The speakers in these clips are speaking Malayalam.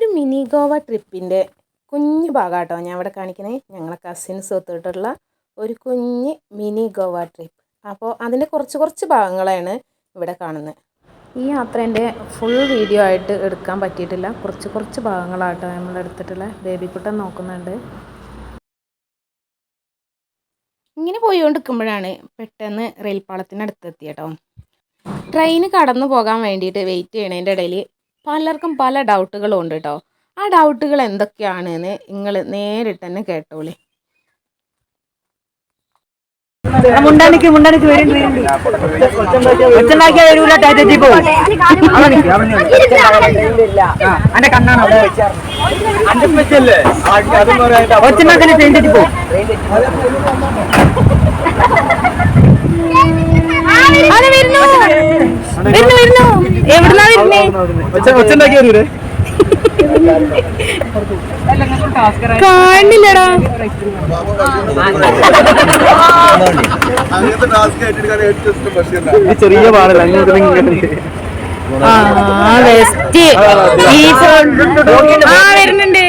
ഒരു മിനി ഗോവ ട്രിപ്പിന്റെ കുഞ്ഞു ഭാഗമാട്ടോ ഞാൻ ഇവിടെ കാണിക്കണേ. ഞങ്ങളെ കസിൻസ് ഒത്തിട്ടുള്ള ഒരു കുഞ്ഞ് മിനി ഗോവ ട്രിപ്പ് അപ്പോൾ അതിന്റെ കുറച്ച് കുറച്ച് ഭാഗങ്ങളാണ് ഇവിടെ കാണുന്നത്. ഈ യാത്രേന്റെ ഫുൾ വീഡിയോ ആയിട്ട് എടുക്കാൻ പറ്റിയിട്ടില്ല. കുറച്ച് കുറച്ച് ഭാഗങ്ങളാട്ടോ നമ്മൾ എടുത്തിട്ടുള്ള. ബേബിക്കുട്ടൻ നോക്കുന്നുണ്ട്. ഇങ്ങനെ പോയിക്കൊണ്ടിരിക്കുമ്പോഴാണ് പെട്ടെന്ന് റെയിൽപ്പാളത്തിനടുത്ത് എത്തിയട്ടോ ട്രെയിൻ കടന്നു പോകാൻ വേണ്ടിയിട്ട് വെയിറ്റ് ചെയ്യണതിന്റെ ഇടയിൽ പലർക്കും പല ഡൗട്ടുകളും ഉണ്ട് കേട്ടോ ആ ഡൗട്ടുകൾ എന്തൊക്കെയാണെന്ന് നിങ്ങൾ നേരിട്ട് തന്നെ കേട്ടോളി. മുണ്ടാണിക്ക് മുണ്ടാണിക്ക് വരുന്നുണ്ട് ഒച്ചുണ്ടാക്കിയ വരൂല ടാറ്റ പോകും അന്റെ കണ്ണാണ് അവിടെ. ഒച്ചുണ്ടാക്കിയ ട്രെയിൻ തെറ്റി പോകും അത് വരുന്നു വരുന്നു വരുന്നു എവിടുന്നാ വരുന്നേ? കാണില്ലടാ. ചെറിയ പാടല്ല ആ വെസ്റ്റ് ഈ ആ വരുന്നുണ്ട്.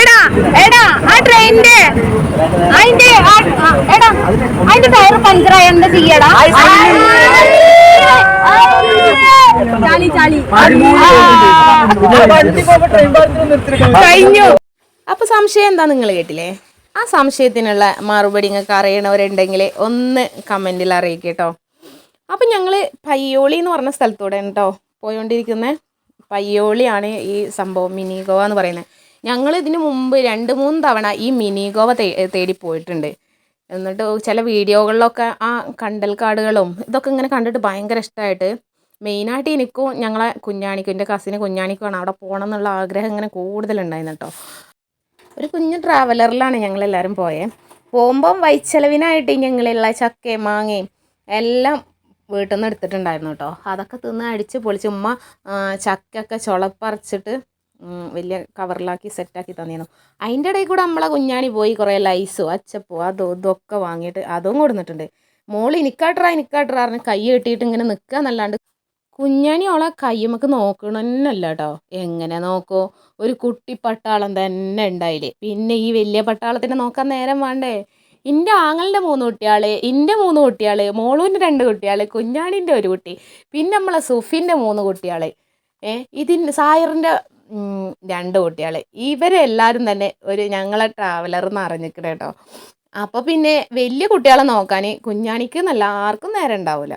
എടാ എടാ ആ ട്രെയിനിന്റെ അതിന്റെ എടാ അതിന്റെ ടയർ പഞ്ചറായ എന്താ ചെയ്യടാ? കഴിഞ്ഞു. അപ്പൊ സംശയം എന്താ നിങ്ങൾ കേട്ടില്ലേ? ആ സംശയത്തിനുള്ള മറുപടി നിങ്ങൾക്ക് അറിയണവരുണ്ടെങ്കിൽ ഒന്ന് കമന്റിൽ അറിയിക്കുക കേട്ടോ അപ്പം ഞങ്ങൾ പയ്യോളി എന്ന് പറഞ്ഞ സ്ഥലത്തൂടെ കേട്ടോ പോയോണ്ടിരിക്കുന്നത് പയ്യോളിയാണ് ഈ സംഭവം മിനി ഗോവ എന്ന് പറയുന്നത് ഞങ്ങൾ ഇതിന് മുമ്പ് രണ്ട് മൂന്ന് തവണ ഈ മിനി ഗോവ തേടി പോയിട്ടുണ്ട്. എന്നിട്ട് ചില വീഡിയോകളിലൊക്കെ ആ കണ്ടൽ കാടുകളും ഇതൊക്കെ ഇങ്ങനെ കണ്ടിട്ട് ഭയങ്കര ഇഷ്ടമായിട്ട് മെയിനായിട്ട് എനിക്കും ഞങ്ങളെ കുഞ്ഞാണിക്കും എന്റെ കസിന് കുഞ്ഞാണിക്കുമാണ് അവിടെ പോകണം എന്നുള്ള ആഗ്രഹം ഇങ്ങനെ കൂടുതലുണ്ടായിരുന്നു കേട്ടോ ഒരു കുഞ്ഞു ട്രാവലറിലാണ് ഞങ്ങളെല്ലാവരും പോയത് പോകുമ്പം വൈച്ചെലവിനായിട്ട് ഞങ്ങളുള്ള ചക്കയും മാങ്ങയും എല്ലാം വീട്ടിൽ നിന്ന് എടുത്തിട്ടുണ്ടായിരുന്നു കേട്ടോ അതൊക്കെ തിന്ന് അടിച്ച് പൊളിച്ച് ഉമ്മ ചക്കയൊക്കെ ചുളപ്പറിച്ചിട്ട് വലിയ കവറിലാക്കി സെറ്റാക്കി തന്നിരുന്നു. അതിന്റെ ഇടയിൽ കൂടെ നമ്മളെ കുഞ്ഞാണി പോയി കുറേ ലൈസോ അച്ചപ്പോ അതോ ഇതൊക്കെ വാങ്ങിയിട്ട് അതും കൊടുത്തിട്ടുണ്ട് മോൾ ഇനിക്കാട്ടറ പറഞ്ഞ് കൈ കെട്ടിയിട്ട് ഇങ്ങനെ നിൽക്കുക എന്നല്ലാണ്ട് കുഞ്ഞാണി ഓളെ കയ്യമ്മക്ക് നോക്കണമെന്നല്ല കേട്ടോ എങ്ങനെ നോക്കോ? ഒരു കുട്ടി പട്ടാളം തന്നെ ഉണ്ടായില്ലേ പിന്നെ ഈ വലിയ പട്ടാളത്തിനെ നോക്കാൻ നേരം വേണ്ടേ? എന്റെ ആങ്ങളുടെ മൂന്ന് കുട്ടിയാൾ എന്റെ മൂന്ന് കുട്ടിയാൾ മോളൂന്റെ രണ്ട് കുട്ടിയാൾ കുഞ്ഞാണിന്റെ ഒരു കുട്ടി പിന്നെ നമ്മളെ സുഫിന്റെ മൂന്ന് കുട്ടിയാൾ. ഏ ഇതിന്റെ സായറിന്റെ രണ്ട് കുട്ടിയാൾ. ഇവരെല്ലാവരും തന്നെ ഒരു ഞങ്ങളെ ട്രാവലർ എന്ന് അറിഞ്ഞിക്കണ അപ്പോൾ പിന്നെ വലിയ കുട്ടികളെ നോക്കാൻ കുഞ്ഞാണിക്ക് നല്ല ആർക്കും നേരം ഉണ്ടാവില്ല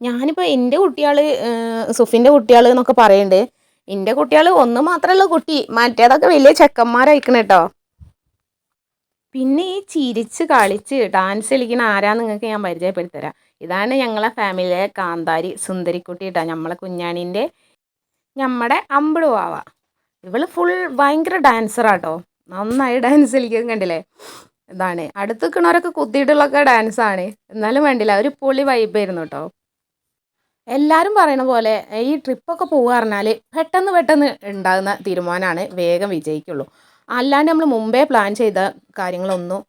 ഞാനിപ്പോൾ എന്റെ കുട്ടികൾ സുഫിന്റെ കുട്ടികൾ എന്നൊക്കെ പറയുന്നുണ്ട് എന്റെ കുട്ടികൾ ഒന്ന് മാത്രമല്ല കുട്ടി. മറ്റേതൊക്കെ വലിയ ചെക്കന്മാരായിരിക്കണം കേട്ടോ പിന്നെ ഈ ചിരിച്ച് കളിച്ച് ഡാൻസ് കളിക്കുന്ന ആരാന്ന് നിങ്ങൾക്ക് ഞാൻ പരിചയപ്പെടുത്തരാം. ഇതാണ് ഞങ്ങളെ ഫാമിലിയിലെ കാന്താരി സുന്ദരിക്കുട്ടി കേട്ടോ നമ്മളെ കുഞ്ഞാണീന്റെ നമ്മുടെ അമ്പിളു വാവ. ഇവൾ ഫുൾ ഭയങ്കര ഡാൻസറാട്ടോ നന്നായി ഡാൻസ് കളിക്കുന്നത് കണ്ടില്ലേ? ഇതാണ്. അടുത്ത് നിൽക്കണവരൊക്കെ കുത്തിയിട്ടുള്ളൊക്കെ ഡാൻസാണ് എന്നാലും വേണ്ടില്ല ഒരു പൊളി വൈബായിരുന്നു കേട്ടോ എല്ലാവരും പറയണ പോലെ ഈ ട്രിപ്പൊക്കെ പോവുക പറഞ്ഞാൽ പെട്ടെന്ന് പെട്ടെന്ന് ഉണ്ടാകുന്ന തീരുമാനമാണ് വേഗം വിജയിക്കുള്ളൂ. അല്ലാണ്ട് നമ്മൾ മുമ്പേ പ്ലാൻ ചെയ്ത കാര്യങ്ങളൊന്നും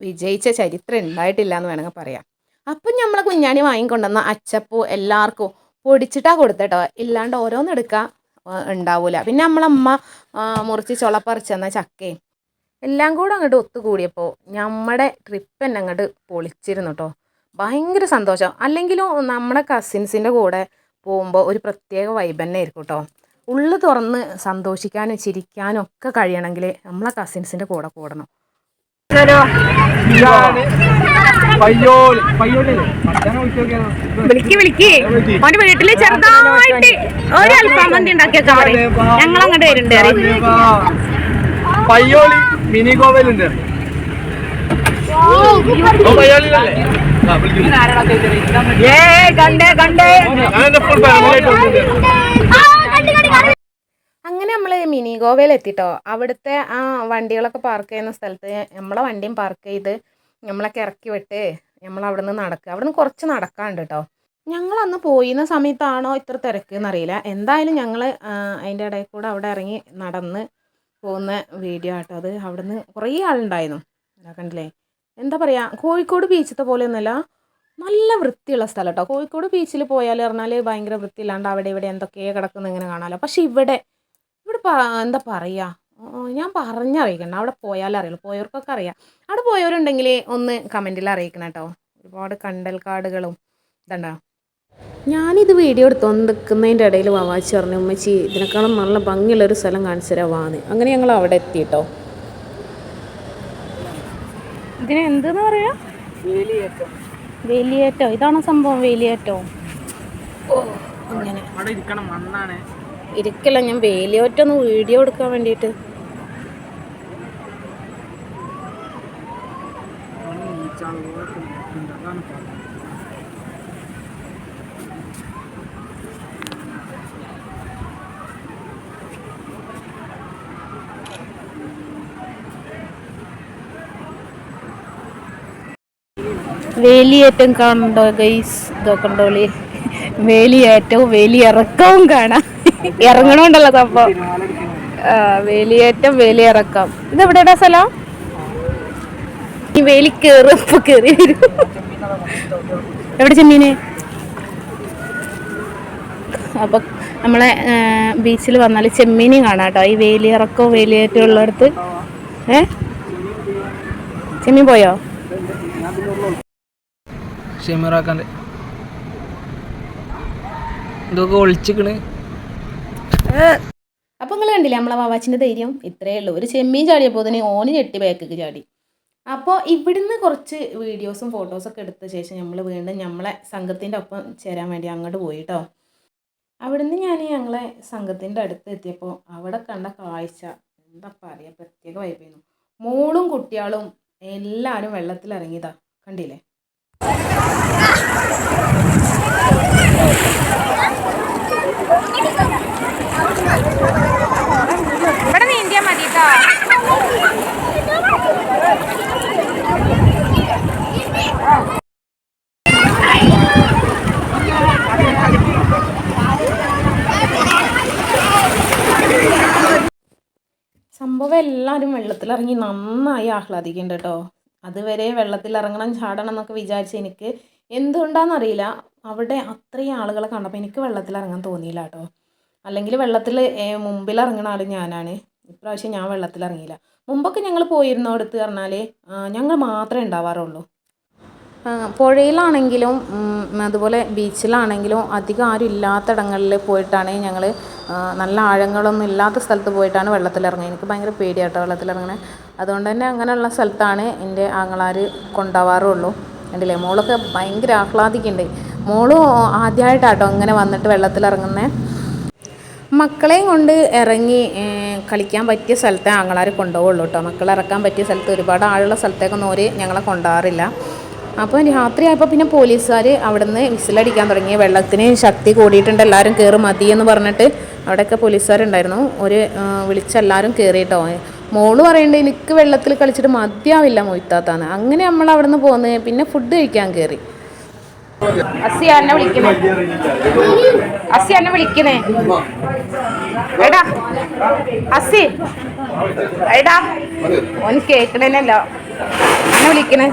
വിജയിച്ച ചരിത്രം ഉണ്ടായിട്ടില്ല എന്ന് വേണമെങ്കിൽ പറയാം. അപ്പം നമ്മളെ കുഞ്ഞാണി വാങ്ങിക്കൊണ്ടുവന്ന അച്ചപ്പൂ എല്ലാവർക്കും പൊടിച്ചിട്ടാ കൊടുത്തിട്ടോ. ഇല്ലാണ്ട് ഓരോന്നെടുക്കുക ഉണ്ടാവില്ല പിന്നെ നമ്മളമ്മ മുറിച്ച് ചുളപ്പറിച്ചെന്ന ചക്കയും എല്ലാം കൂടെ അങ്ങോട്ട് ഒത്തുകൂടിയപ്പോൾ നമ്മുടെ ട്രിപ്പ് തന്നെ അങ്ങോട്ട് പൊളിച്ചിരുന്നു കേട്ടോ ഭയങ്കര സന്തോഷം. അല്ലെങ്കിലും നമ്മുടെ കസിൻസിന്റെ കൂടെ പോകുമ്പോൾ ഒരു പ്രത്യേക വൈബ് തന്നെ ആയിരിക്കും കേട്ടോ ഉള്ളു തുറന്ന് സന്തോഷിക്കാനും ചിരിക്കാനും ഒക്കെ കഴിയണമെങ്കിൽ നമ്മളെ കസിൻസിന്റെ കൂടെ കൂടണം. വിളിക്ക് വിളിക്ക്. അവന്റെ വീട്ടിൽ ചെറുതായിട്ട് ഒരു അൽഫാം മന്തി ഉണ്ടാക്കിയൊക്കെ പറയും ഞങ്ങൾ അങ്ങോട്ട് വരുന്നുണ്ട് പയ്യോളി മിനി ഗോവയിലുണ്ട് അങ്ങനെ നമ്മൾ മിനി ഗോവയിൽ എത്തിട്ടോ. അവിടുത്തെ ആ വണ്ടികളൊക്കെ പാർക്ക് ചെയ്യുന്ന സ്ഥലത്ത് നമ്മളെ വണ്ടിയും പാർക്ക് ചെയ്ത് നമ്മളൊക്കെ ഇറക്കി വിട്ട് നമ്മൾ അവിടെ നിന്ന് നടക്കുക. അവിടെ നിന്ന് കുറച്ച് നടക്കാണ്ട് കേട്ടോ ഞങ്ങൾ അന്ന് പോയിരുന്ന സമയത്താണോ ഇത്ര തിരക്ക് എന്നറിയില്ല. എന്തായാലും ഞങ്ങൾ അതിന്റെ ഇടയിൽ കൂടെ അവിടെ ഇറങ്ങി നടന്ന് പോകുന്ന വീഡിയോ ആട്ടോ. അത് അവിടുന്ന് കുറേ ആളുണ്ടായിരുന്നു. കണ്ടില്ലേ? എന്താ പറയുക കോഴിക്കോട് ബീച്ചത്തെ പോലെയൊന്നുമല്ല നല്ല വൃത്തിയുള്ള സ്ഥലം കേട്ടോ കോഴിക്കോട് ബീച്ചിൽ പോയാൽ പറഞ്ഞാൽ ഭയങ്കര വൃത്തിയില്ലാണ്ട് അവിടെ ഇവിടെ എന്തൊക്കെയോ കിടക്കുന്ന ഇങ്ങനെ കാണാമല്ലോ പക്ഷേ ഇവിടെ ഇവിടെ എന്താ പറയുക ഞാൻ പറഞ്ഞറിയിക്കണം അവിടെ പോയാലേ അറിയുള്ളൂ. പോയവർക്കൊക്കെ അറിയാം. അവിടെ പോയവരുണ്ടെങ്കിൽ ഒന്ന് കമന്റിൽ അറിയിക്കണം കേട്ടോ. ഒരുപാട് കണ്ടൽ കാടുകളും ഇതുണ്ടോ? ഞാനിത് വീഡിയോ എടുത്ത് നിൽക്കുന്നതിന്റെ ഇടയിൽ വാവാച്ചി പറഞ്ഞു ഉമ്മച്ചി ഇതിനേക്കാളും നല്ല ഭംഗിയുള്ളൊരു സ്ഥലം കാണിച്ചു തരാവാന്ന് അങ്ങനെ ഞങ്ങൾ അവിടെ എത്തി കേട്ടോ. ഇതിന് എന്തെന്ന് പറയാ? വേലിയേറ്റോ. ഇതാണ് സംഭവം വേലിയേറ്റോ? ഓ ഞാൻ അവിടെ ഒന്ന് വീഡിയോ എടുക്കാൻ വേണ്ടിയിട്ട്. വേലിയേറ്റം കാണണ്ടോ ഗൈസ് ഇതൊക്കെ ഉണ്ടോളി വേലിയേറ്റവും വേലിയിറക്കവും കാണാം. ഇറങ്ങണോണ്ടല്ലോ സംഭവം. വേലി വേലിയേറ്റം വേലിയിറക്കം. ഇതെവിടെയാ സ്ഥലം? വേലി കേറി ഇപ്പൊ കേറി വരും. എവിടെ ചെമ്മീന് അപ്പൊ നമ്മളെ ബീച്ചിൽ വന്നാൽ ചെമ്മീനി കാണാം കേട്ടോ. ഈ വേലിയിറക്കവും വേലിയേറ്റവും ഉള്ളിടത്ത്. ഏ? ചെമ്മീൻ പോയോ? ഷെമീറാക്കാന്റെ. ഇതൊക്കെ ഒളിച്ചിക്കണ്. അപ്പോൾ നിങ്ങൾ കണ്ടില്ലേ നമ്മളെ വാവാച്ചിന്റെ ധൈര്യം? ഇത്രയേ ഉള്ളൂ. ഒരു ചെമ്മീൻ ചാടിയപ്പോൾ തന്നെ ഓന് ഞെട്ടി ബാക്കിക്ക് ചാടി. അപ്പോൾ ഇവിടുന്ന് കുറച്ച് വീഡിയോസും ഫോട്ടോസൊക്കെ എടുത്ത ശേഷം നമ്മൾ വീണ്ടും നമ്മളെ സംഘത്തിന്റെ ഒപ്പം ചേരാൻ വേണ്ടി അങ്ങോട്ട് പോയി കേട്ടോ അവിടുന്ന് ഞാൻ ഞങ്ങളെ സംഘത്തിന്റെ അടുത്ത് എത്തിയപ്പോൾ അവിടെ കണ്ട കാഴ്ച എന്താ പറയുക പ്രത്യേക വൈബായിരുന്നു മോളും കുട്ടികളും എല്ലാവരും വെള്ളത്തിൽ ഇറങ്ങിയതാ കണ്ടില്ലേ? ഇവിടെ നീന്തിയാൽ മതി സംഭവം എല്ലാവരും വെള്ളത്തിലിറങ്ങി നന്നായി ആഹ്ലാദിക്കുന്നുണ്ട് കേട്ടോ. അതുവരെ വെള്ളത്തിലിറങ്ങണം ചാടണം എന്നൊക്കെ വിചാരിച്ച് എനിക്ക് എന്തുകൊണ്ടാണെന്നറിയില്ല അവിടെ അത്രയും ആളുകളെ കണ്ടപ്പോൾ എനിക്ക് വെള്ളത്തിലിറങ്ങാൻ തോന്നിയില്ല കേട്ടോ. അല്ലെങ്കിൽ വെള്ളത്തിൽ മുമ്പിൽ ഇറങ്ങുന്ന ആൾ ഞാനാണ്. ഇപ്രാവശ്യം ഞാൻ വെള്ളത്തിൽ ഇറങ്ങിയില്ല മുമ്പൊക്കെ ഞങ്ങൾ പോയിരുന്നോടത്ത് പറഞ്ഞാൽ ഞങ്ങൾ മാത്രമേ ഉണ്ടാവാറുള്ളൂ. പുഴയിലാണെങ്കിലും അതുപോലെ ബീച്ചിലാണെങ്കിലും അധികം ആരും ഇല്ലാത്തിടങ്ങളിൽ പോയിട്ടാണ് ഞങ്ങൾ നല്ല ആഴങ്ങളൊന്നും ഇല്ലാത്ത സ്ഥലത്ത് പോയിട്ടാണ് വെള്ളത്തിലിറങ്ങുന്നത്. എനിക്ക് ഭയങ്കര പേടിയാട്ടോ വെള്ളത്തിലിറങ്ങണേ. അതുകൊണ്ട് തന്നെ അങ്ങനെയുള്ള സ്ഥലത്താണ് എന്റെ ആങ്ങളാർ കൊണ്ടുപോവാറുള്ളൂ കണ്ടില്ലേ? മോളൊക്കെ ഭയങ്കര ആഹ്ലാദിക്കുന്നുണ്ട്. മോൾ ആദ്യമായിട്ടാട്ടോ അങ്ങനെ വന്നിട്ട് വെള്ളത്തിലിറങ്ങുന്നത് മക്കളെയും കൊണ്ട് ഇറങ്ങി കളിക്കാൻ പറ്റിയ സ്ഥലത്തെ ആങ്ങളാർ കൊണ്ടുപോകുള്ളൂ കേട്ടോ. മക്കളെ ഇറക്കാൻ പറ്റിയ സ്ഥലത്ത് ഒരുപാട് ആളുള്ള സ്ഥലത്തേക്കൊന്നും ഓര് ഞങ്ങളെ കൊണ്ടുപോകാറില്ല. അപ്പോൾ രാത്രിയായപ്പോൾ പിന്നെ പോലീസുകാർ അവിടെ നിന്ന് വിസിലടിക്കാൻ തുടങ്ങി. വെള്ളത്തിന് ശക്തി കൂടിയിട്ടുണ്ട്. എല്ലാവരും കയറി മതി എന്ന് പറഞ്ഞിട്ട് അവിടെയൊക്കെ പോലീസുകാരുണ്ടായിരുന്നു. ഒരു വിളിച്ചെല്ലാവരും കയറിയിട്ടോ. മോൾ പറയണ്ട എനിക്ക് വെള്ളത്തിൽ കളിച്ചിട്ട് മതിയാവില്ല മൊയ്ത്താത്താന്ന്. അങ്ങനെ നമ്മൾ അവിടെ നിന്ന് പോകുന്നത് പിന്നെ ഫുഡ് കഴിക്കാൻ കയറി വിളിക്കണേ? വിളിക്കണേ? ഓൻ കേക്കണല്ലോ എന്നെ വിളിക്കണേ?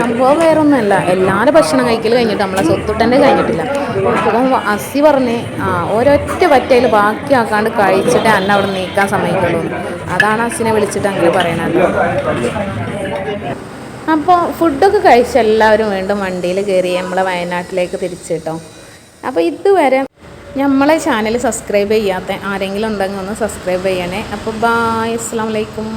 സംഭവം വേറൊന്നുമല്ല. എല്ലാവരും ഭക്ഷണം കഴിക്കൽ കഴിഞ്ഞിട്ട് നമ്മളെ സ്വത്തുട്ടന്റെ കഴിഞ്ഞിട്ടില്ല. അപ്പം അസി പറഞ്ഞ് ആ ഒരൊറ്റ പറ്റയിൽ ബാക്കിയാക്കാണ്ട് കഴിച്ചിട്ട് അന്ന അവിടെ നീക്കാൻ സമ്മതിക്കുള്ളൂ അതാണ് അസിനെ വിളിച്ചിട്ട് അങ്ങനെ പറയണത്. അപ്പോൾ ഫുഡൊക്കെ കഴിച്ച് എല്ലാവരും വീണ്ടും വണ്ടിയിൽ കയറി നമ്മളെ വയനാട്ടിലേക്ക് തിരിച്ചു കേട്ടോ. അപ്പോൾ ഇതുവരെ നമ്മളെ ചാനൽ സബ്സ്ക്രൈബ് ചെയ്യാത്ത ആരെങ്കിലും ഉണ്ടെങ്കിൽ ഒന്ന് സബ്സ്ക്രൈബ് ചെയ്യണേ. അപ്പോൾ ബായ്. അസ്സാം വലൈക്കും